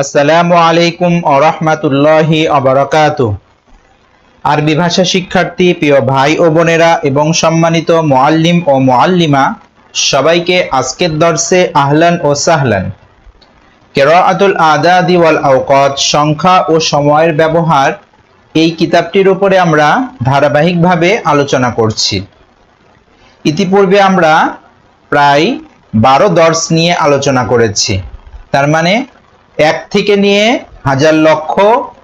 আসসালামু আলাইকুম আরহামাতুল্লাহি আবরাকাত আরবি ভাষা শিক্ষার্থী, প্রিয় ভাই ও বোনেরা এবং সম্মানিত মোয়াল্লিম ও মোয়াল্লিমা সবাইকে আজকের দর্শে আহলান ও সাহলান। কেরাআতুল আদাদি ওয়াল আওকাত, সংখ্যা ও সময়ের ব্যবহার, এই কিতাবটির উপরে আমরা ধারাবাহিকভাবে আলোচনা করছি। ইতিপূর্বে আমরা প্রায় বারো দর্শ নিয়ে আলোচনা করেছি। তার মানে এক থেকে নিয়ে হাজার লক্ষ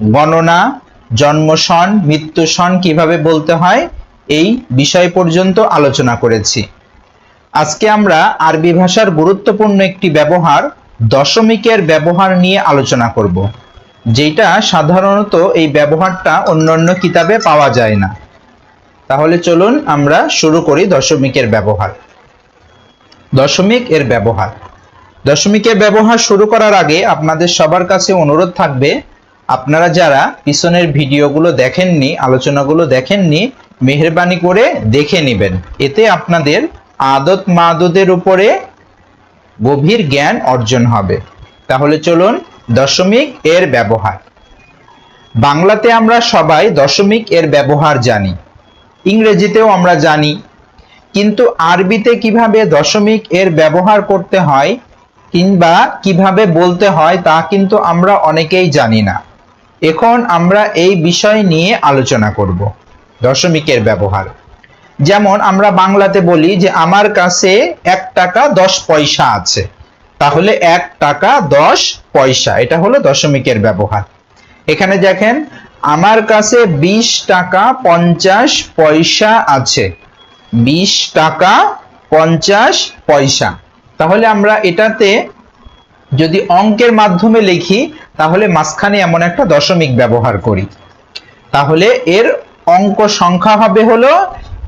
গণনা জন্ম সন মৃত্যু সন কীভাবে বলতে হয়, এই বিষয় পর্যন্ত আলোচনা করেছি। আজকে আমরা আরবি ভাষার গুরুত্বপূর্ণ একটি ব্যবহার, দশমিকের ব্যবহার নিয়ে আলোচনা করব যেটা সাধারণত এই ব্যবহারটা অন্যান্য কিতাবে পাওয়া যায় না। তাহলে চলুন আমরা শুরু করি দশমিকের ব্যবহার। দশমিক এর ব্যবহার। দশমিকের ব্যবহার শুরু করার আগে আপনাদের সবার কাছে অনুরোধ থাকবে, আপনারা যারা পিছনের ভিডিওগুলো দেখেননি, আলোচনাগুলো দেখেননি, মেহরবানি করে দেখে নেবেন। এতে আপনাদের আদত মাদতের উপরে গভীর জ্ঞান অর্জন হবে। তাহলে চলুন দশমিক এর ব্যবহার। বাংলাতে আমরা সবাই দশমিক এর ব্যবহার জানি। ইংরেজিতেও আমরা জানি। কিন্তু আরবিতে কীভাবে দশমিক এর ব্যবহার করতে হয় কিংবা কীভাবে বলতে হয় তা কিন্তু আমরা অনেকেই জানি না। এখন আমরা এই বিষয় নিয়ে আলোচনা করব, দশমিকের ব্যবহার। যেমন আমরা বাংলাতে বলি যে, আমার কাছে এক টাকা দশ পয়সা আছে। তাহলে এক টাকা দশ পয়সা, এটা হলো দশমিকের ব্যবহার। এখানে দেখেন, আমার কাছে বিশ টাকা পঞ্চাশ পয়সা আছে। বিশ টাকা পঞ্চাশ পয়সা। তাহলে আমরা এটাতে যদি অঙ্কের মাধ্যমে লিখি, তাহলে মাঝখানে এমন একটা দশমিক ব্যবহার করি। তাহলে এর অঙ্ক সংখ্যা হবে হলো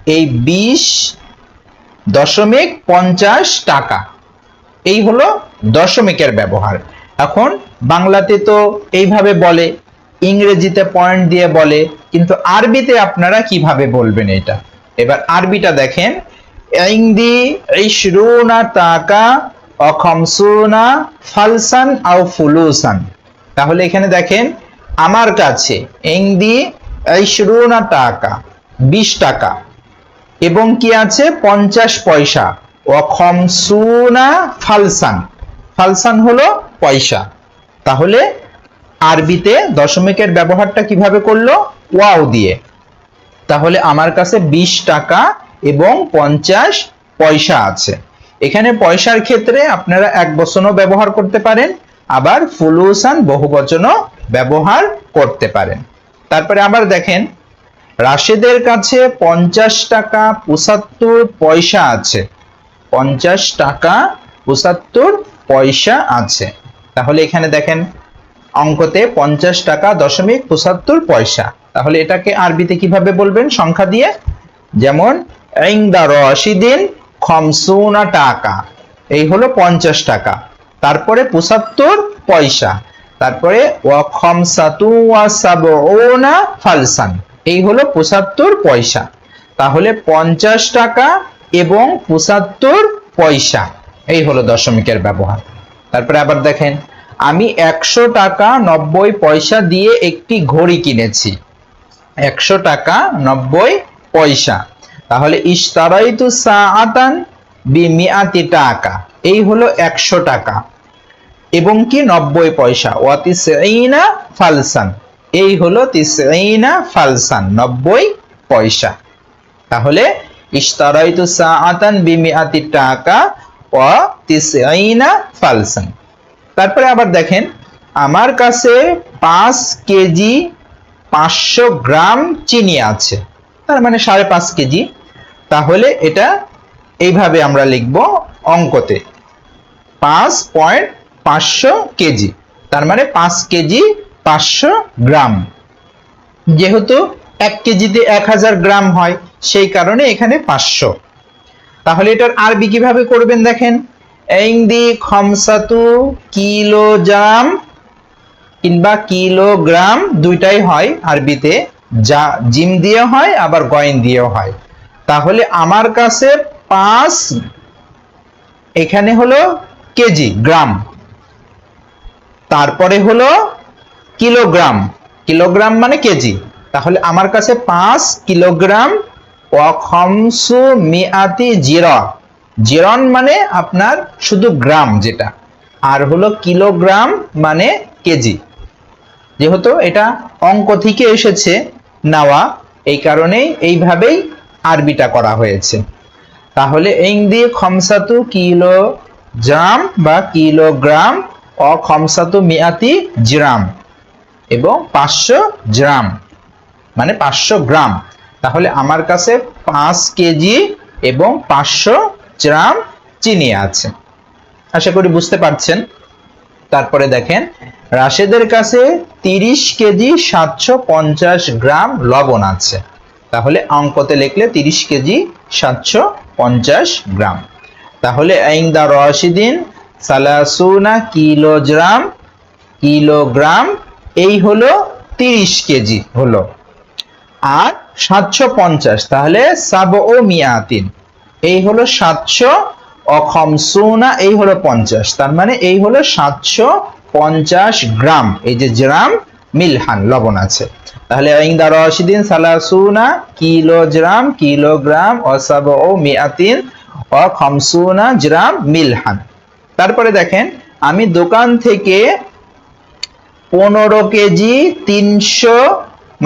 এই বিশ দশমিক পঞ্চাশ টাকা। এই হলো দশমিকের ব্যবহার। এখন বাংলাতে তো এইভাবে বলে, ইংরেজিতে পয়েন্ট দিয়ে বলে, কিন্তু আরবিতে আপনারা কীভাবে বলবেন এটা? এবার আরবিটা দেখেন। ইংদি ইশরুনা টাকা অখমসুনা ফালসান আও ফুলুসান তাহলে এখানে দেখেন, আমার কাছে ইংদি ইশরুনা টাকা, বিশ টাকা এবং কি আছে? পঞ্চাশ পয়সা। অখমসুনা ফালসান ফালসান হলো পয়সা। তাহলে আরবিতে দশমিকের ব্যবহারটা কীভাবে করল? ওয়াও দিয়ে। তাহলে আমার কাছে বিশ টাকা এবং পঞ্চাশ পয়সা আছে। এখানে পয়সার ক্ষেত্রে আপনারা এক বচনও ব্যবহার করতে পারেন, আবার ফুলুসান বহু বচনও ব্যবহার করতে পারেন। তারপরে আবার দেখেন, রাশেদের কাছে পঞ্চাশ টাকা পঁচাত্তর পয়সা আছে। পঞ্চাশ টাকা পঁচাত্তর পয়সা আছে। তাহলে এখানে দেখেন, অঙ্কতে পঞ্চাশ টাকা দশমিক পঁচাত্তর পয়সা। তাহলে এটাকে আরবিতে কীভাবে বলবেন সংখ্যা দিয়ে? যেমন ইংদা রশিদিন খমসুনা টাকা। এই হলো পঞ্চাশ টাকা। তারপরে পঁচাত্তর পয়সা। তারপরে ফালসান। এই হলো পঁচাত্তর পয়সা। তাহলে পঞ্চাশ টাকা এবং পঁচাত্তর পয়সা। এই হলো দশমিকের ব্যবহার। তারপরে আবার দেখেন, আমি একশো টাকা নব্বই পয়সা দিয়ে একটি ঘড়ি কিনেছি। একশো টাকা নব্বই পয়সা। তাহলে ইস্তারাইতু সাআতান বিমিআতি টাকা। এই হলো একশো টাকা। এবং কি? নব্বই পয়সা। ওয়াতিসঈনা ফালসান। এই হলো তিসঈনা ফালসান। নব্বই পয়সা। তাহলে ইস্তারাইতু সাআতান বিমিআতি টাকা ওয়া তিসঈনা ফালসান। তারপরে আবার দেখেন, আমার কাছে পাঁচ কেজি পাঁচশো গ্রাম চিনি আছে। তার মানে সাড়ে পাঁচ কেজি। তাহলে এটা এইভাবে আমরা লিখব অঙ্কতে। পাঁচ পয়েন্ট পাঁচশো কেজি। তার মানে পাঁচ কেজি পাঁচশো গ্রাম। যেহেতু এক কেজিতে এক হাজার গ্রাম হয়, সেই কারণে এখানে পাঁচশো। তাহলে এটার আরবি কীভাবে করবেন দেখেন? ইংদি খমসাতু কিলোগ্রাম কিংবা কিলোগ্রাম দুইটাই হয় আরবিতে। যা জিম দিয়ে হয়, আবার গয়েন দিয়েও হয়। তাহলে আমার কাছে পাঁচ, এখানে হলো কেজি, গ্রাম। তারপরে হলো কিলোগ্রাম। কিলোগ্রাম মানে কেজি। তাহলে আমার কাছে পাঁচ কিলোগ্রাম অখমসু মিয়াতি জিরা জিরন মানে আপনার শুধু গ্রাম যেটা। আর হলো কিলোগ্রাম মানে কেজি। যেহেতু এটা অঙ্ক থেকে এসেছে নেওয়া, এই কারণেই এইভাবেই আরবিটা করা হয়েছে। তাহলে এই দিয়ে খমসাতু কিলো গ্রাম বা কিলোগ্রাম, অ খমসাতু মিয়াতি জিরাম এবং পাঁচশো গ্রাম মানে পাঁচশো গ্রাম। তাহলে আমার কাছে পাঁচ কেজি এবং পাঁচশো গ্রাম চিনি আছে। আশা করি বুঝতে পারছেন। তারপরে দেখেন, রাশেদের কাছে তিরিশ কেজি সাতশো পঞ্চাশ গ্রাম লবণ আছে। তাহলে অঙ্কতে লিখলে তিরিশ কেজি সাতশো পঞ্চাশ গ্রাম। তাহলে আইন্দা রশিদিন সালাসুনা কিলোগ্রাম কিলোগ্রাম, এই হলো তিরিশ কেজি হলো। আর সাতশো পঞ্চাশ, তাহলে সাব ও মিয়াতিন, এই হলো সাতশো, অখমসুনা, এই হলো পঞ্চাশ, তার মানে এই হলো সাতশো পঞ্চাশ গ্রাম, এই যে গ্রাম মিলহান, লবণ আছে। তাহলে ইংদা রশিদিন সালাসুনা কিলোগ্রাম কিলোগ্রাম অসাব ও মিয়াতিন ও খমসুনা গ্রাম মিলহান। তারপরে দেখেন, আমি দোকান থেকে পনেরো কেজি তিনশো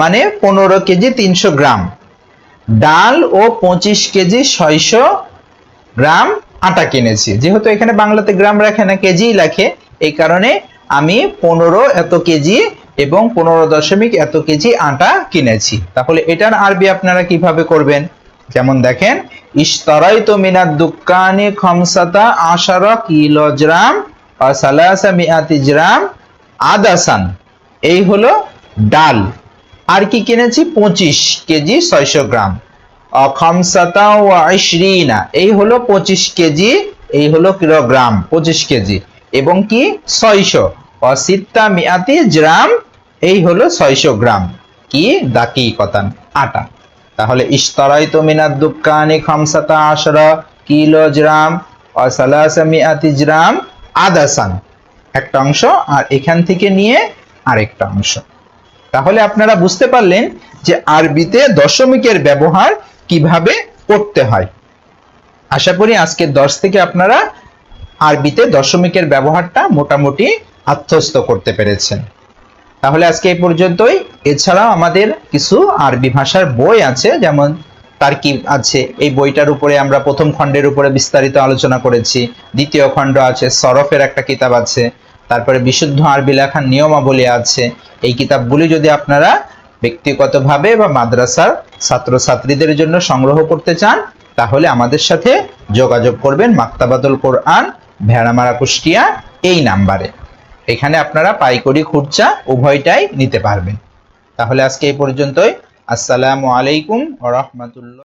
মানে পনেরো কেজি তিনশো গ্রাম, ডাল ও পঁচিশ কেজি ছয়শো গ্রাম আটা কিনেছি। যেহেতু এখানে বাংলাতে গ্রাম রাখে না কেজি লেখে এই কারণে আমি পনেরো এত কেজি এবং পনেরো দশমিক এত কেজি আটা কিনেছি। তাহলে এটার আরবি আপনারা কীভাবে করবেন? যেমন দেখেন ইশতারাই তো মিনার দুকানি খমসাতা আশারা কিলোগ্রাম সালাসা আদাসান। এই হলো ডাল। আর কি কিনেছি? পঁচিশ কেজি ছয়শো গ্রাম। অখমসাতা ও আইশরিনা। এই হলো পঁচিশ কেজি, এই হলো কিলোগ্রাম পঁচিশ কেজি। এবং কি? ছয়শো। অসিত্তা মিয়াতি গ্রাম এই হলো ছয়শো গ্রাম। কি? দাকি কতান, আটা। তাহলে ইশতারাই তো মিনার দুকানি খমসাতা আশরা কিলোগ্রাম অসালাসা মিয়াতি গ্রাম, আদাসান। একটা অংশ আর এখান থেকে নিয়ে আরেকটা অংশ। তাহলে আপনারা বুঝতে পারলেন যে আরবিতে দশমিকের ব্যবহার কীভাবে করতে হয়। আশা করি আজকের দশ থেকে আপনারা আরবিতে দশমিকের ব্যবহারটা মোটামুটি আত্মস্থ করতে পেরেছেন। তাহলে আজকে এই পর্যন্তই। এছাড়াও আমাদের কিছু আরবি ভাষার বই আছে, যেমন তারকিব আছে। এই বইটার উপরে আমরা প্রথম খণ্ডের উপরে বিস্তারিত আলোচনা করেছি। দ্বিতীয় খণ্ড আছে, সরফের একটা কিতাব আছে। তারপরে বিশুদ্ধ আরবি লেখার নিয়মাবলী আছে। এই কিতাবগুলি যদি আপনারা ব্যক্তিগতভাবে বা মাদ্রাসার ছাত্রছাত্রীদের জন্য সংগ্রহ করতে চান, তাহলে আমাদের সাথে যোগাযোগ করবেন মাক্তাবাদুল কোরআন, ভেড়ামারা কুষ্টিয়া, এই নাম্বারে। এখানে আপনারা পাইকরি খুরচা উভয়টাই নিতে পারবেন। তাহলে আজকে এই পর্যন্তই। আসসালামু আলাইকুম ওয়া রাহমাতুল্লাহ।